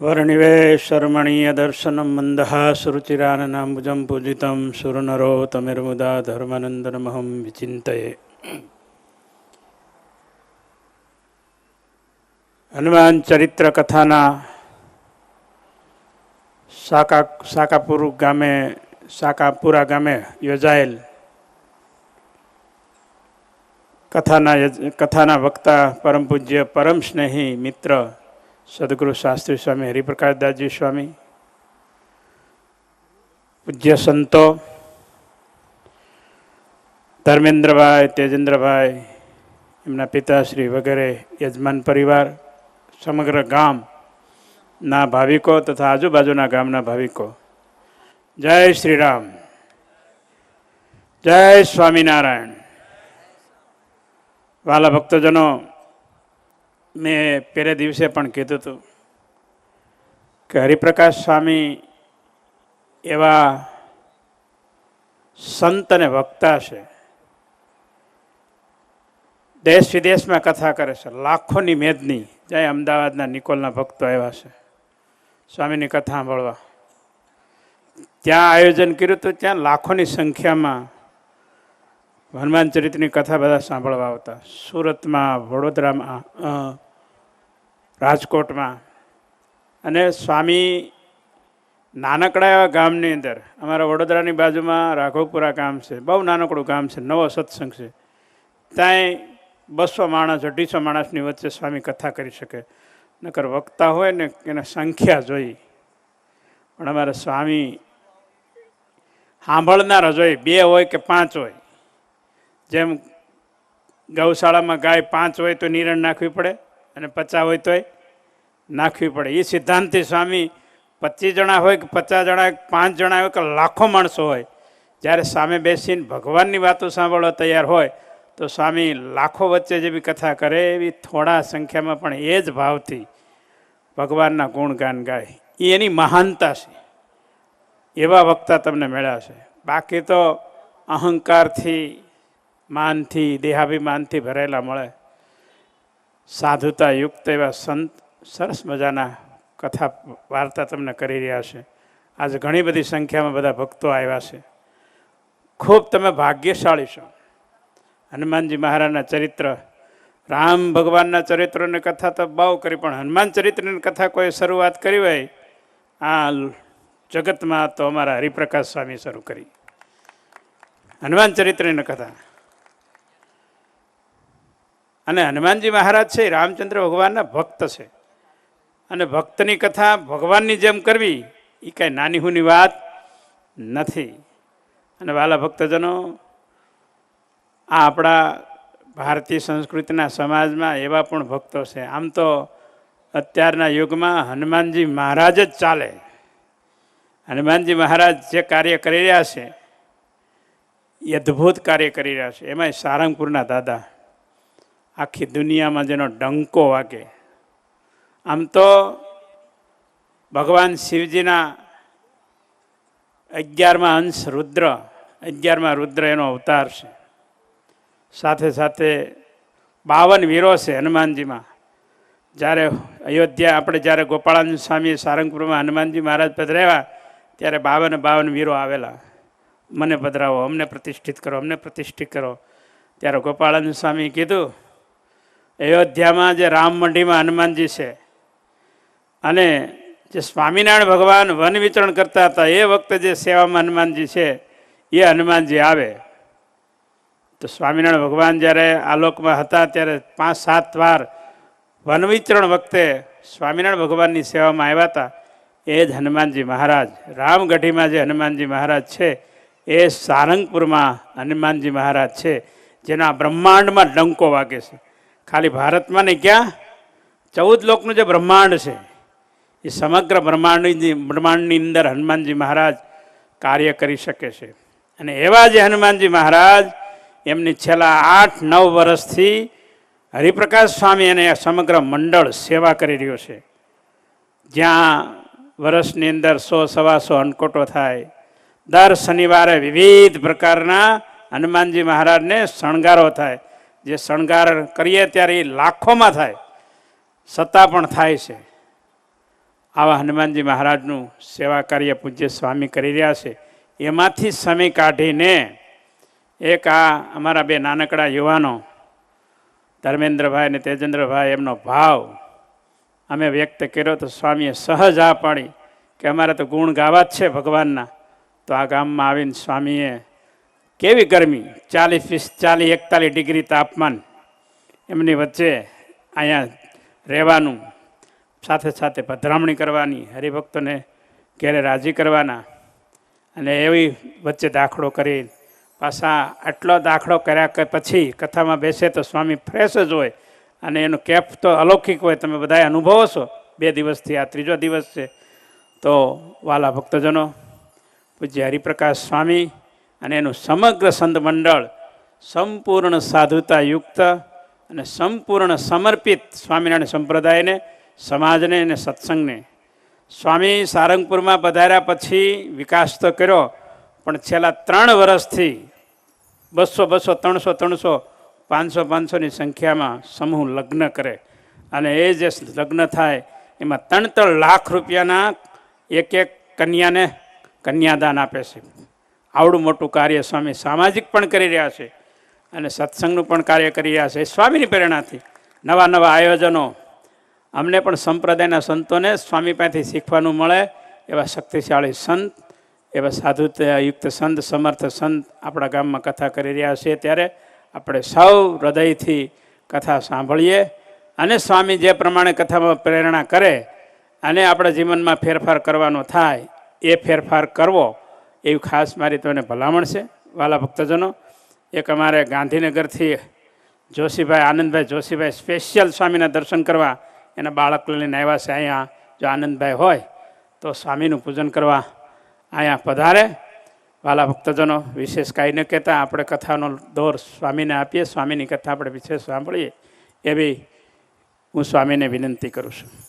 वर्णिवेशर्मणीयदर्शनं मन्दहासुरुचिराननाम्बुजं पूजितं सुरनरोतमिर्मुदा धर्मानन्दनमहं विचिन्तये હનુમાન ચરિત્ર કથાના સાકા સાકાપુર ગામે સાકાપુરા ગામે યોજાયેલ કથાના યજ- કથાના વક્તા પરમ પૂજ્ય પરમ સ્નેહી મિત્ર સદગુરુ શાસ્ત્રી સ્વામી હરિપ્રકાશદાસજી સ્વામી પૂજ્ય સંતો ધર્મેન્દ્રભાઈ તેજેન્દ્રભાઈ એમના પિતાશ્રી વગેરે યજમાન પરિવાર સમગ્ર ગામના ભાવિકો તથા આજુબાજુના ગામના ભાવિકો જય શ્રી રામ જય સ્વામિનારાયણ વાલા ભક્તજનો મેં પહેલે દિવસે પણ કીધું હતું કે હરિપ્રકાશ સ્વામી એવા સંત અને વક્તા છે. દેશ વિદેશમાં કથા કરે છે. લાખોની મેદની. જ્યાં અમદાવાદના નિકોલના ભક્તો આવ્યા છે. સ્વામીની કથા સાંભળવા. ત્યાં આયોજન કર્યું હતું. ત્યાં લાખોની સંખ્યામાં હનુમાન ચરિત્રની કથા બધા સાંભળવા આવતા. સુરતમાં, વડોદરામાં રાજકોટમાં અને સ્વામી નાનકડા એવા ગામની અંદર. અમારા વડોદરાની બાજુમાં રાઘવપુરા ગામ છે. બહુ નાનકડું ગામ છે, નવો સત્સંગ છે. ત્યાંય બસો માણસ, અઢીસો માણસની વચ્ચે સ્વામી કથા કરી શકે. નકર વક્તા હોય ને એને સંખ્યા જોઈ. પણ અમારા સ્વામી સાંભળનાર જોઈ. બે હોય કે પાંચ હોય. જેમ ગૌશાળામાં ગાય પાંચ હોય તો નિરણ નાખવી પડે અને પચાસ હોય તોય નાખવી પડે. એ સિદ્ધાંતથી સ્વામી પચીસ જણા હોય કે પચાસ જણા પાંચ જણા હોય કે લાખો માણસો હોય, જ્યારે સામે બેસીને ભગવાનની વાતો સાંભળવા તૈયાર હોય, તો સ્વામી લાખો વચ્ચે જે બી કથા કરે એવી થોડા સંખ્યામાં પણ એ જ ભાવથી ભગવાનના ગુણગાન ગાય. એ એની મહાનતા છે. એવા વક્તા તમને મળ્યા છે બાકી તો અહંકારથી માનથી, દેહાભિમાનથી ભરેલા મળે. સાધુતા યુક્ત એવા સંત સરસ મજાના કથા વાર્તા તમને કરી રહ્યા છે. આજે ઘણી બધી સંખ્યામાં બધા ભક્તો આવ્યા છે. ખૂબ તમે ભાગ્યશાળી છો. હનુમાનજી મહારાજના ચરિત્ર, રામ ભગવાનના ચરિત્રોની કથા તો બહુ કરી, પણ હનુમાન ચરિત્રની કથા કોઈ શરૂઆત કરી હોય, આ જગતમાં તો અમારા હરિપ્રકાશ સ્વામી શરૂ કરી. હનુમાન ચરિત્રની કથા. અને હનુમાનજી મહારાજ છે, રામચંદ્ર ભગવાનના ભક્ત છે. અને ભક્તની કથા ભગવાનની જેમ કરવી એ કાંઈ નાની હુની વાત નથી. અને વાલા ભક્તજનો, આ આપણા ભારતીય સંસ્કૃતિના સમાજમાં એવા પણ ભક્તો છે. આમ તો અત્યારના યુગમાં હનુમાનજી મહારાજ જ ચાલે. હનુમાનજી મહારાજ જે કાર્ય કરી રહ્યા છે એ અદ્ભુત કાર્ય કરી રહ્યા છે. એમાંય સારંગપુરના દાદા આખી દુનિયામાં જેનો ડંકો વાગે. આમ તો ભગવાન શિવજીના અગિયારમાં અંશ રુદ્ર, અગિયારમાં રુદ્ર એનો અવતાર છે. સાથે સાથે બાવન વીરો છે હનુમાનજીમાં. જ્યારે અયોધ્યા આપણે જ્યારે ગોપાળાનંદ સ્વામી સારંગપુરમાં હનુમાનજી મહારાજ પધરાવ્યા, ત્યારે બાવન બાવન વીરો આવેલા. મને પધરાવો, અમને પ્રતિષ્ઠિત કરો, અમને પ્રતિષ્ઠિત કરો. ત્યારે ગોપાળાનંદ સ્વામી કીધું અયોધ્યામાં જે રામ મંડીમાં હનુમાનજી છે અને જે સ્વામિનારાયણ ભગવાન વન વિચરણ કરતા હતા, એ વખતે જે સેવામાં હનુમાનજી છે, એ હનુમાનજી આવે. તો સ્વામિનારાયણ ભગવાન જ્યારે આલોકમાં હતા, ત્યારે પાંચ સાત વાર વન વિચરણ વખતે સ્વામિનારાયણ ભગવાનની સેવામાં આવ્યા હતા, એ જ હનુમાનજી મહારાજ, રામગઢીમાં જે હનુમાનજી મહારાજ છે, એ સારંગપુરમાં હનુમાનજી મહારાજ છે, જેના બ્રહ્માંડમાં ડંકો વાગે છે. ખાલી ભારતમાં ને ક્યાં? ચૌદ લોકનું જે બ્રહ્માંડ છે, એ સમગ્ર બ્રહ્માંડની બ્રહ્માંડની અંદર હનુમાનજી મહારાજ કાર્ય કરી શકે છે. અને એવા જે હનુમાનજી મહારાજ, એમની છેલ્લા આઠ, નવ વર્ષથી હરિપ્રકાશ સ્વામી અને સમગ્ર મંડળ સેવા કરી રહ્યો છે. જ્યાં વર્ષની અંદર સો સવાસો અન્નકોટો થાય. દર શનિવારે વિવિધ પ્રકારના હનુમાનજી મહારાજને શણગારો થાય. જે શણગાર કરીએ ત્યારે એ લાખોમાં થાય. છતાં પણ થાય છે. આવા હનુમાનજી મહારાજનું સેવા કાર્ય પૂજ્ય સ્વામી કરી રહ્યા છે. એમાંથી સમય કાઢીને એક આ અમારા બે નાનકડા યુવાનો, ધર્મેન્દ્રભાઈ અને તેજેન્દ્રભાઈ, એમનો ભાવ અમે વ્યક્ત કર્યો તો સ્વામીએ સહજ આ પાડી કે અમારે તો ગુણ ગાવા જ છે ભગવાનના. તો આ ગામમાં આવીને સ્વામીએ કેવી ગરમી? ચાલીસ વીસ, ચાલીસ, એકતાલીસ ડિગ્રી તાપમાન. એમની વચ્ચે અહીંયા રહેવાનું, સાથે સાથે પધરામણી કરવાની, હરિભક્તોને ઘેરે રાજી કરવાના અને એવી વચ્ચે દાખલો કરી પાછા આટલો દાખલો કર્યા કે પછી કથામાં બેસે તો સ્વામી ફ્રેશ જ હોય અને એનો કેફ તો અલૌકિક હોય, તમે બધા અનુભવો છો. બે દિવસથી આ ત્રીજો દિવસ છે. તો વાલા ભક્તજનો, પૂજ્ય હરિપ્રકાશ સ્વામી અને એનું સમગ્ર સંત મંડળ સંપૂર્ણ સાધુતા યુક્ત અને સંપૂર્ણ સમર્પિત સ્વામિનારાયણ સંપ્રદાયને, સમાજને અને સત્સંગને. સ્વામી સારંગપુરમાં પધાર્યા પછી વિકાસ તો કર્યો, પણ છેલ્લા ત્રણ વર્ષથી બસો બસો, ત્રણસો ત્રણસો, પાંચસો પાંચસોની સંખ્યામાં સમૂહ લગ્ન કરે. અને એ જે લગ્ન થાય, એમાં ત્રણ ત્રણ લાખ રૂપિયાના એક એક કન્યાને કન્યાદાન આપે છે. આવડું મોટું કાર્ય સ્વામી સામાજિક પણ કરી રહ્યા છે અને સત્સંગનું પણ કાર્ય કરી રહ્યા છે. સ્વામીની પ્રેરણાથી નવા નવા આયોજનો, અમને પણ સંપ્રદાયના સંતોને સ્વામી પાસેથી શીખવાનું મળે એવા શક્તિશાળી સંત, એવા સાધુતાયુક્ત સંત, સમર્થ સંત આપણા ગામમાં કથા કરી રહ્યા છે. ત્યારે આપણે સૌ હૃદયથી કથા સાંભળીએ અને સ્વામી જે પ્રમાણે કથામાં પ્રેરણા કરે અને આપણા જીવનમાં ફેરફાર કરવાનો થાય, એ ફેરફાર કરવો એવી ખાસ મારી તમને ભલામણ છે, વાલા ભક્તજનો. એક અમારે ગાંધીનગરથી જોશીભાઈ, આનંદભાઈ જોશીભાઈ સ્પેશિયલ સ્વામીના દર્શન કરવા એના બાળક લઈને આવ્યા છે અહીંયા. જો આનંદભાઈ હોય તો સ્વામીનું પૂજન કરવા અહીંયા પધારે. વાલા ભક્તજનો, વિશેષ કાંઈ ન કહેતા, આપણે કથાનો દોર સ્વામીને આપીએ, સ્વામીની કથા આપણે વિશેષ સાંભળીએ. એવી હું સ્વામીને વિનંતી કરું છું.